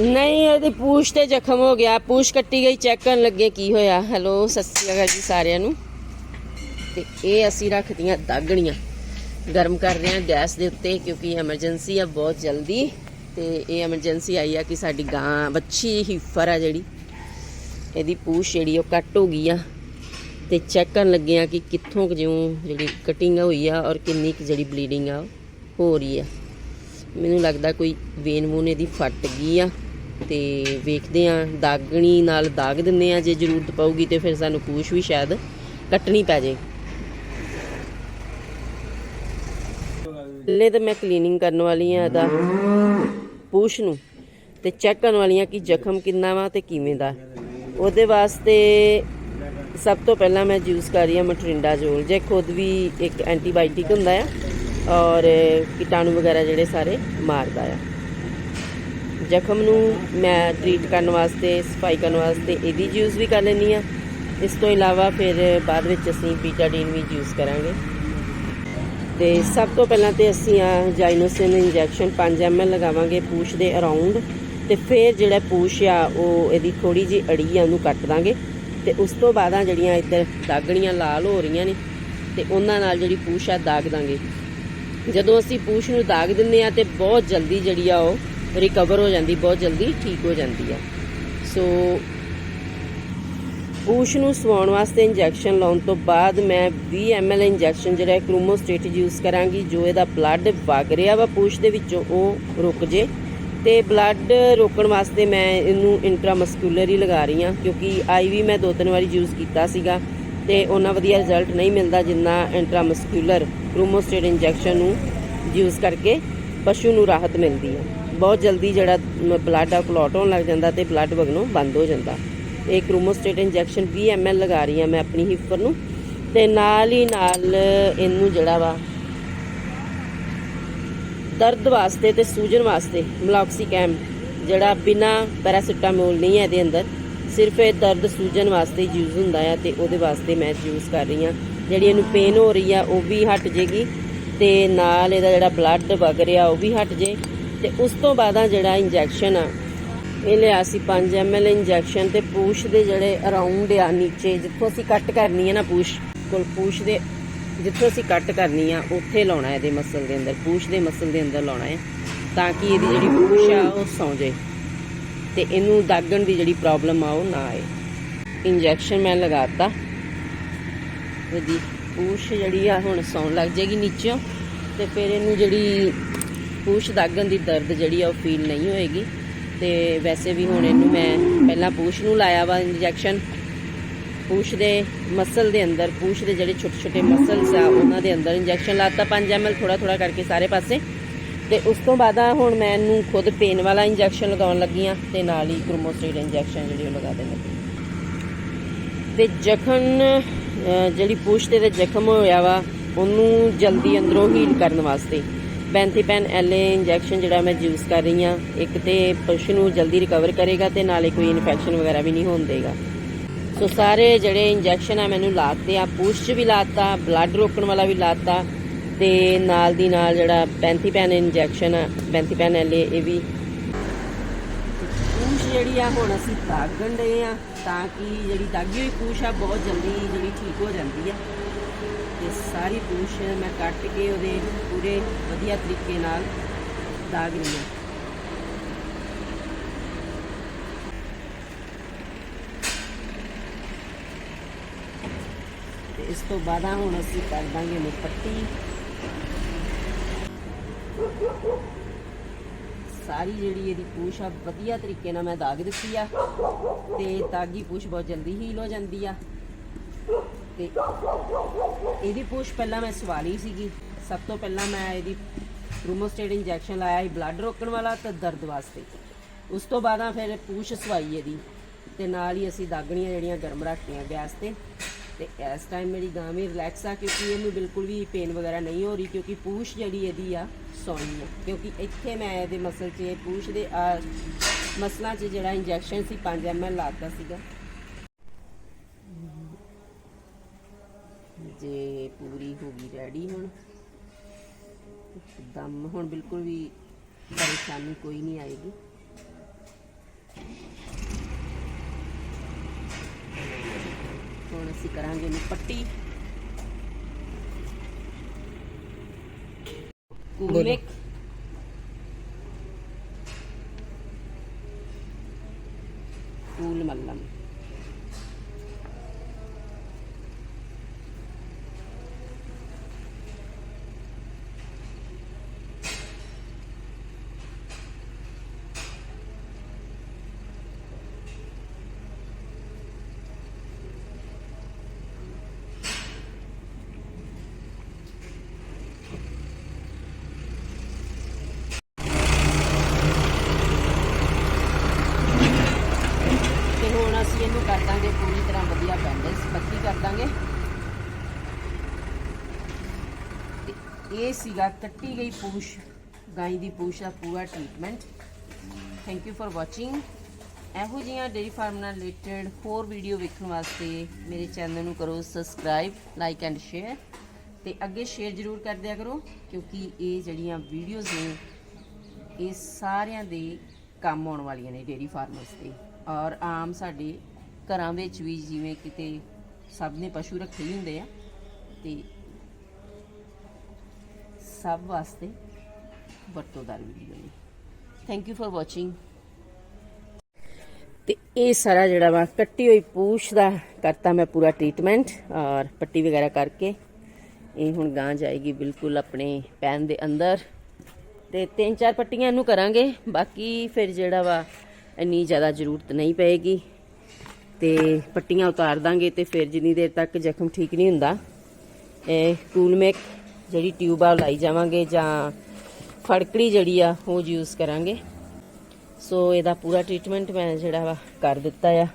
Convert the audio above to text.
ਨਹੀਂ, ਇਹਦੀ ਪੂਛ ਤੇ ਜ਼ਖਮ ਹੋ ਗਿਆ। ਪੂਛ ਕੱਟੀ ਗਈ ਚੈੱਕ ਕਰਨ ਲੱਗੇ, ਕੀ ਹੋਇਆ? ਹੈਲੋ ਸਤਿ ਸ਼੍ਰੀ ਅਕਾਲ ਜੀ ਸਾਰਿਆਂ ਨੂੰ। ਤੇ ਇਹ ਅਸੀਂ ਰੱਖਦੀਆਂ ਦਾਗਣੀਆਂ। ਗਰਮ ਕਰ ਰਹੇ ਹਾਂ ਗੈਸ ਦੇ ਉੱਤੇ, ਕਿਉਂਕਿ ਐਮਰਜੈਂਸੀ ਆ ਬਹੁਤ ਜਲਦੀ। ਤੇ ਇਹ ਐਮਰਜੈਂਸੀ ਆਈ ਆ ਕਿ ਸਾਡੀ ਗਾਂ ਬੱਚੀ ਹੀਫਰ ਆ ਜਿਹੜੀ। ਇਹਦੀ ਪੂਛ ਜਿਹੜੀ ਉਹ ਕੱਟ ਹੋ ਗਈ ਆ। ਤੇ ਚੈੱਕ ਕਰਨ ਲੱਗੇ ਆ ਕਿ ਕਿੱਥੋਂ ਕੁ ਜਿਉਂ ਜਿਹੜੀ ਕਟਿੰਗ ਹੋਈ ਆ ਔਰ ਕਿੰਨੀ ਕੁ ਜਿਹੜੀ ਬਲੀਡਿੰਗ ਆ, ਉਹ ਹੋ ਰਹੀ ਆ। ਮੈਨੂੰ ਲੱਗਦਾ ਕੋਈ ਵੇਨ ਵੂਨ ਇਹਦੀ ਫਟ ਗਈ ਆ ਤੇ ਵੇਖਦੇ ਆ, ਦਾਗਣੀ ਨਾਲ ਦਾਗ ਦਿੰਦੇ ਆ, ਜੇ ਜ਼ਰੂਰਤ ਪਊਗੀ ਤੇ ਫਿਰ ਸਾਨੂੰ ਪੂਛ ਵੀ ਸ਼ਾਇਦ ਕੱਟਣੀ ਪੈ ਜੇ। ਪਹਿਲੇ ਤਾਂ ਮੈਂ ਕਲੀਨਿੰਗ ਕਰਨ ਵਾਲੀ ਆ ਇਹਦਾ, ਪੂਛ ਨੂੰ, ਤੇ ਚੈੱਕ ਕਰਨ ਵਾਲੀ ਆ ਕਿ ਜ਼ਖਮ ਕਿੰਨਾ ਵਾ ਤੇ ਕਿਵੇਂ ਦਾ। ਉਹਦੇ ਵਾਸਤੇ ਸਭ ਤੋਂ ਪਹਿਲਾਂ ਮੈਂ ਯੂਜ਼ ਕਰ ਰਹੀ ਹਾਂ ਮਟਰਿੰਡਾ ਜੋਲ ਜੇ ਖੁਦ ਵੀ ਇੱਕ ਐਂਟੀਬਾਇਓਟਿਕ ਹੁੰਦਾ ਆ ਔਰ ਕੀਟਾਣੂ ਵਗੈਰਾ ਜਿਹੜੇ ਸਾਰੇ ਮਾਰਦਾ ਆ। ਜ਼ਖਮ ਨੂੰ ਮੈਂ ਟ੍ਰੀਟ ਕਰਨ ਵਾਸਤੇ, ਸਫ਼ਾਈ ਕਰਨ ਵਾਸਤੇ ਇਹਦੀ ਯੂਜ਼ ਵੀ ਕਰ ਲੈਂਦੀ ਆ ਇਸ ਤੋਂ ਇਲਾਵਾ ਫਿਰ ਬਾਅਦ ਵਿੱਚ ਅਸੀਂ ਪੀਟਾਡੀਨ ਵੀ ਯੂਜ਼ ਕਰਾਂਗੇ। ਤੇ ਸਭ ਤੋਂ ਪਹਿਲਾਂ ਤੇ ਅਸੀਂ ਆ ਜਾਈਨੋਸਿਨ ਇੰਜੈਕਸ਼ਨ 5 ml ਲਗਾਵਾਂਗੇ ਪੂਛ ਦੇ ਅਰਾਊਂਡ ਤੇ ਫਿਰ ਜਿਹੜਾ ਪੂਛ ਆ, ਉਹ ਇਹਦੀ ਥੋੜੀ ਜੀ ਅੜੀ ਆ, ਉਹਨੂੰ ਕੱਟ ਦਾਂਗੇ। ਤੇ ਉਸ ਤੋਂ ਬਾਅਦ ਆ ਜਿਹੜੀਆਂ ਇੱਧਰ ਦਾਗਣੀਆਂ ਲਾਲ ਹੋ ਰਹੀਆਂ ਨੇ, ਤੇ ਉਹਨਾਂ ਨਾਲ ਜਿਹੜੀ ਪੂਛ ਆ, ਦਾਗ ਦਾਂਗੇ। ਜਦੋਂ ਅਸੀਂ ਪੂਛ ਨੂੰ ਦਾਗ ਦਿੰਦੇ ਆ ਤੇ ਬਹੁਤ ਜਲਦੀ ਜਿਹੜੀ ਆ ਉਹ ਰਿਕਵਰ ਹੋ ਜਾਂਦੀ, ਬਹੁਤ ਜਲਦੀ ਠੀਕ ਹੋ ਜਾਂਦੀ ਆ। ਸੋ ਪੂਛ ਨੂੰ ਸਵਾਉਣ ਵਾਸਤੇ ਇੰਜੈਕਸ਼ਨ ਲਾਉਣ ਤੋਂ ਬਾਅਦ ਮੈਂ 20 ml ਇੰਜੈਕਸ਼ਨ ਜਿਹੜਾ ਕ੍ਰੋਮੋਸਟੇਟ ਯੂਜ਼ ਕਰਾਂਗੀ, ਜੋ ਇਹਦਾ ਬਲੱਡ ਵਗ ਰਿਹਾ ਵਾ ਪੂਛ ਦੇ ਵਿੱਚੋਂ, ਉਹ ਰੁਕ ਜੇ। ਤੇ ਬਲੱਡ ਰੋਕਣ ਵਾਸਤੇ ਮੈਂ ਇਹਨੂੰ ਇੰਟਰਾਮਸਕੂਲਰ ਹੀ ਲਗਾ ਰਹੀ ਹਾਂ, ਕਿਉਂਕਿ ਆਈਵੀ ਮੈਂ ਦੋ ਤਿੰਨ ਵਾਰੀ ਯੂਜ਼ ਕੀਤਾ ਸੀਗਾ ਤੇ ਉਹਨਾਂ ਵਧੀਆ ਰਿਜ਼ਲਟ ਨਹੀਂ ਮਿਲਦਾ ਜਿੰਨਾ ਇੰਟਰਾਮਸਕੂਲਰ ਕ੍ਰੋਮੋਸਟੇਟ ਇੰਜੈਕਸ਼ਨ ਨੂੰ ਯੂਜ਼ ਕਰਕੇ ਪਸ਼ੂ ਨੂੰ ਰਾਹਤ ਮਿਲਦੀ ਹੈ। ਬਹੁਤ ਜਲਦੀ ਜਿਹੜਾ ਬਲੱਡ ਆ ਕਲੌਟ ਹੋਣ ਲੱਗ ਜਾਂਦਾ ਤੇ ਬਲੱਡ ਵਗਣੋਂ ਬੰਦ ਹੋ ਜਾਂਦਾ। ਇਹ ਕ੍ਰੋਮੋਸਟੇਟ ਇੰਜੈਕਸ਼ਨ 20 ml ਲਗਾ ਰਹੀ ਹਾਂ ਮੈਂ ਆਪਣੀ ਹਿਫਰ ਨੂੰ ਤੇ ਨਾਲ ਹੀ ਨਾਲ ਇਹਨੂੰ ਜਿਹੜਾ ਵਾ ਦਰਦ ਵਾਸਤੇ ਤੇ ਸੂਜਨ ਵਾਸਤੇ ਮਲੌਕਸੀਕੈਮ, ਜਿਹੜਾ ਬਿਨਾ ਪੈਰਾਸੀਟਾਮੋਲ ਨਹੀਂ ਹੈ ਇਹਦੇ ਅੰਦਰ, ਸਿਰਫ ਇਹ ਦਰਦ ਸੂਜਨ ਵਾਸਤੇ ਯੂਜ਼ ਹੁੰਦਾ ਆ ਤੇ ਉਹਦੇ ਵਾਸਤੇ ਮੈਂ ਯੂਜ਼ ਕਰ ਰਹੀ ਹਾਂ। ਜਿਹੜੀ ਇਹਨੂੰ ਪੇਨ ਹੋ ਰਹੀ ਆ, ਉਹ ਵੀ ਹਟ ਜੇਗੀ ਤੇ ਨਾਲ ਇਹਦਾ ਜਿਹੜਾ ਬਲੱਡ ਵਗ ਰਿਹਾ, ਉਹ ਵੀ ਹਟ ਜੇ। ਤੇ ਉਸ ਤੋਂ ਬਾਅਦ ਆ ਜਿਹੜਾ ਇੰਜੈਕਸ਼ਨ ਆ, ਇਹ ਲਿਆ ਸੀ 5 ml ਇੰਜੈਕਸ਼ਨ ਤੇ ਪੂਛ ਦੇ ਜਿਹੜੇ ਅਰਾਊਂਡ ਆ, ਨੀਚੇ ਜਿੱਥੋਂ ਅਸੀਂ ਕੱਟ ਕਰਨੀ ਹੈ ਨਾ ਪੂਛ, ਕੋਲ ਪੂਛ ਦੇ ਜਿੱਥੋਂ ਅਸੀਂ ਕੱਟ ਕਰਨੀ ਆ, ਉੱਥੇ ਲਾਉਣਾ ਇਹਦੇ ਮਸਲ ਦੇ ਅੰਦਰ, ਪੂਛ ਦੇ ਮਸਲ ਦੇ ਅੰਦਰ ਲਾਉਣਾ ਹੈ ਤਾਂ ਕਿ ਇਹਦੀ ਜਿਹੜੀ ਪੂਛ ਆ, ਉਹ ਸੌਂ ਜਾਏ ਤੇ ਇਹਨੂੰ ਦਾਗਣ ਦੀ ਜਿਹੜੀ ਪ੍ਰੋਬਲਮ ਆ, ਉਹ ਨਾ ਆਏ। ਇੰਜੈਕਸ਼ਨ ਮੈਂ ਲਗਾਤਾ ਇਹਦੀ ਪੂਛ ਜਿਹੜੀ ਆ ਹੁਣ ਸੌਣ ਲੱਗ ਜਾਏਗੀ ਨੀਚੋਂ ਤੇ ਫਿਰ ਇਹਨੂੰ ਜਿਹੜੀ ਪੂਛ ਦਾਗਣ ਦੀ ਦਰਦ ਜਿਹੜੀ ਆ ਉਹ ਫੀਲ ਨਹੀਂ ਹੋਏਗੀ। ਤੇ ਵੈਸੇ ਵੀ ਹੁਣ ਇਹਨੂੰ ਮੈਂ ਪਹਿਲਾਂ ਪੂਛ ਨੂੰ ਲਾਇਆ ਵਾ ਇੰਜੈਕਸ਼ਨ ਪੂਛ ਦੇ ਮਸਲ ਦੇ ਅੰਦਰ, ਪੂਛ ਦੇ ਜਿਹੜੇ ਛੋਟੇ ਛੋਟੇ ਮਸਲਸ ਆ, ਉਹਨਾਂ ਦੇ ਅੰਦਰ ਇੰਜੈਕਸ਼ਨ ਲਾਤਾ 5 ml ਥੋੜਾ ਥੋੜਾ ਕਰਕੇ ਸਾਰੇ ਪਾਸੇ। ਤੇ ਉਸ ਤੋਂ ਬਾਅਦ ਹੁਣ ਮੈਂ ਇਹਨੂੰ ਖੁਦ ਪੇਨ ਵਾਲਾ ਇੰਜੈਕਸ਼ਨ ਲਗਾਉਣ ਲੱਗੀ ਆ ਤੇ ਨਾਲ ਹੀ ਕ੍ਰੋਮੋਸਟੇਟ ਇੰਜੈਕਸ਼ਨ ਜਿਹੜੀ ਉਹ ਲਗਾ ਦੇਣੀ ਤੇ ਜ਼ਖਮ ਜਿਹੜੀ ਪੂਛ ਤੇ ਜ਼ਖਮ ਹੋਇਆ ਵਾ, ਉਹਨੂੰ ਜਲਦੀ ਅੰਦਰੋਂ ਹੀਲ ਕਰਨ ਵਾਸਤੇ। ਬੈਂਥੀਪੈਨ ਐਲਏ ਇੰਜੈਕਸ਼ਨ ਜਿਹੜਾ ਮੈਂ ਯੂਜ਼ ਕਰ ਰਹੀ ਆ ਇੱਕ ਤੇ ਪਸ਼ੂ ਨੂੰ ਜਲਦੀ ਰਿਕਵਰ ਕਰੇਗਾ ਤੇ ਨਾਲੇ ਕੋਈ ਇਨਫੈਕਸ਼ਨ ਵਗੈਰਾ ਵੀ ਨਹੀਂ ਹੋਣ ਦੇਗਾ। ਸੋ ਸਾਰੇ ਜਿਹੜੇ ਇੰਜੈਕਸ਼ਨ ਆ ਮੈਨੂੰ ਲਾਤੇ ਆ ਪੂਛ 'ਚ ਵੀ ਲਾਤਾ ਬਲੱਡ ਰੋਕਣ ਵਾਲਾ ਵੀ ਲਾਤਾ, ਤੇ ਨਾਲ ਦੀ ਨਾਲ ਜਿਹੜਾ ਬੈਂਥੀਪੈਨ ਇੰਜੈਕਸ਼ਨ ਆ ਬੈਂਥੀਪੈਨ ਐਲਏ ਇਹ ਵੀ ਪੂਛ ਜਿਹੜੀ ਆ ਹੁਣ ਅਸੀਂ ਦਾਗਣ ਦੇ ਆ ਤਾਂ ਕਿ ਜਿਹੜੀ ਦਾਗੀ ਹੋਈ ਪੂਛ ਆ ਬਹੁਤ ਜਲਦੀ ਜਿਹੜੀ ਠੀਕ ਹੋ ਜਾਂਦੀ ਆ। ਤੇ ਸਾਰੀ ਪੂਛ ਮੈਂ ਕੱਟ ਕੇ ਉਹਦੇ ਪੂਰੇ ਵਧੀਆ ਤਰੀਕੇ ਨਾਲ ਦਾਗ ਰਹੀ ਆ। ਇਸ ਤੋਂ ਬਾਅਦ ਹੁਣ ਅਸੀਂ ਕਰ ਦਾਂਗੇ ਇਹਨੂੰ ਪੱਟੀ। ਸਾਰੀ ਜਿਹੜੀ ਇਹਦੀ ਪੂਛ ਆ, ਵਧੀਆ ਤਰੀਕੇ ਨਾਲ ਮੈਂ ਦਾਗ ਦਿੱਤੀ ਆ। ਤੇ ਦਾਗੀ ਪੂਛ ਬਹੁਤ ਜਲਦੀ ਹੀਲ ਹੋ ਜਾਂਦੀ ਆ। ਤੇ ਇਹਦੀ ਪੂਛ ਪਹਿਲਾਂ ਮੈਂ ਸਵਾ ਲਈ ਸੀਗੀ। ਸਭ ਤੋਂ ਪਹਿਲਾਂ ਮੈਂ ਇਹਦੀ ਰੂਮੋਸਟੇਟ ਇੰਜੈਕਸ਼ਨ ਲਾਇਆ ਸੀ ਬਲੱਡ ਰੋਕਣ ਵਾਲਾ ਤੇ ਦਰਦ ਵਾਸਤੇ। ਉਸ ਤੋਂ ਬਾਅਦ ਫਿਰ ਪੂਛ ਸਵਾਈ ਇਹਦੀ। ਤੇ ਨਾਲ ਹੀ ਅਸੀਂ ਦਾਗਣੀਆਂ ਜਿਹੜੀਆਂ ਗਰਮ ਰੱਖੀਆਂ ਗੈਸ ਤੇ। ਤੇ ਇਸ ਟਾਈਮ ਮੇਰੀ ਗਾਂ ਰਿਲੈਕਸ ਆ ਕਿਉਂਕਿ ਇਹਨੂੰ ਬਿਲਕੁਲ ਵੀ ਪੇਨ ਵਗੈਰਾ ਨਹੀਂ ਹੋ ਰਹੀ ਕਿਉਂਕਿ ਪੂਛ ਜਿਹੜੀ ਇਹਦੀ ਆ ਸੌਣੀ ਆ, ਕਿਉਂਕਿ ਇੱਥੇ ਮੈਂ ਇਹਦੇ ਮਸਲ 'ਚ ਪੂਛ ਦੇ, ਆ ਮਸਲਾਂ 'ਚ ਜਿਹੜਾ ਇੰਜੈਕਸ਼ਨ ਸੀ 5 ml ਲਾਤਾ ਸੀਗਾ। ਜੇ ਪੂਰੀ ਹੋ ਗਈ ਰੈਡੀ ਹੁਣ ਦਮ ਹੁਣ ਬਿਲਕੁਲ ਵੀ ਪਰੇਸ਼ਾਨੀ ਕੋਈ ਨਹੀਂ ਆਏਗੀ। ਹੁਣ ਅਸੀਂ ਕਰਾਂਗੇ ਇਹਨੂੰ ਪੱਟੀ। ਕੂਲਿਕ। ਕੂਲ ਮੱਲਮ ਤੇ ਹੁਣ ਅਸੀਂ ਇਹਨੂੰ ਕਰ ਦਾਂਗੇ ਪੂਰੀ ਤਰ੍ਹਾਂ ਵਧੀਆ ਬੈਂਡੇਜ ਪੱਕੀ ਕਰ ਦਾਂਗੇ। ਤੇ ਇਹ ਸੀਗਾ, ਕੱਟੀ ਗਈ ਪੂਛ, ਗਾਈ ਦੀ ਪੂਛ ਦਾ ਪੂਰਾ treatment thank you for watching ਇਹੋ ਜਿਹੀਆਂ ਡੇਰੀ ਫਾਰਮ ਨਾਲ ਰਿਲੇਟਡ ਹੋਰ ਵੀਡੀਓ ਵੇਖਣ ਵਾਸਤੇ ਮੇਰੇ ਚੈਨਲ ਨੂੰ ਕਰੋ ਸਬਸਕ੍ਰਾਈਬ ਲਾਈਕ ਐਂਡ ਸ਼ੇਅਰ ਤੇ ਅੱਗੇ ਸ਼ੇਅਰ ਜ਼ਰੂਰ ਕਰ ਦਿਆ ਕਰੋ, ਕਿਉਂਕਿ ਇਹ ਜਿਹੜੀਆਂ ਵੀਡੀਓਜ਼ ਨੇ, ਇਹ ਸਾਰਿਆਂ ਦੇ ਕੰਮ ਆਉਣ ਵਾਲੀਆਂ ਨੇ ਡੇਰੀ ਫਾਰਮਰਸ ਤੇ। ਔਰ ਆਮ ਸਾਡੇ ਘਰਾਂ ਵਿੱਚ ਵੀ ਜਿਵੇਂ ਕਿਤੇ ਸਭ ਨੇ ਪਸ਼ੂ ਰੱਖੇ ਹੀ ਹੁੰਦੇ ਆ ਤੇ ਸਭ ਵਾਸਤੇ ਵਰਤੋਦਾਰ ਵੀਡੀਓ ਨੇ ਥੈਂਕ ਯੂ ਫॉर ਵਾਚਿੰਗ ਤੇ ਇਹ ਸਾਰਾ ਜਿਹੜਾ ਵਾ, ਕੱਟੀ ਹੋਈ ਪੂਛ ਦਾ ਕਰਤਾ ਮੈਂ ਪੂਰਾ ਟ੍ਰੀਟਮੈਂਟ ਔਰ ਪੱਟੀ ਵਗੈਰਾ ਕਰਕੇ। ਇਹ ਹੁਣ ਗਾਂ ਜਾਏਗੀ ਬਿਲਕੁਲ ਆਪਣੇ ਪੈਨ ਦੇ ਅੰਦਰ। ਤੇ ਤਿੰਨ ਚਾਰ ਪੱਟੀਆਂ ਇਹਨੂੰ ਕਰਾਂਗੇ, ਬਾਕੀ ਫਿਰ ਜਿਹੜਾ ਵਾ, ਇੰਨੀ ਜ਼ਿਆਦਾ ਜ਼ਰੂਰਤ ਨਹੀਂ ਪਏਗੀ। ਤੇ ਪੱਟੀਆਂ ਉਤਾਰ ਦਾਂਗੇ ਤੇ ਫਿਰ ਜਿੰਨੀ ਦੇਰ ਤੱਕ ਜ਼ਖਮ ਠੀਕ ਨਹੀਂ ਹੁੰਦਾ, ਇਹ ਕੂਲਮੈਕ ਜਿਹੜੀ ਟਿਊਬ ਆ ਲਾਈ ਜਾਵਾਂਗੇ ਜਾਂ ਫੜਕੜੀ ਜਿਹੜੀ ਆ ਉਹ ਯੂਜ਼ ਕਰਾਂਗੇ। ਸੋ ਇਹਦਾ ਪੂਰਾ ਟ੍ਰੀਟਮੈਂਟ ਮੈਂ ਜਿਹੜਾ ਵਾ ਕਰ ਦਿੱਤਾ ਆ।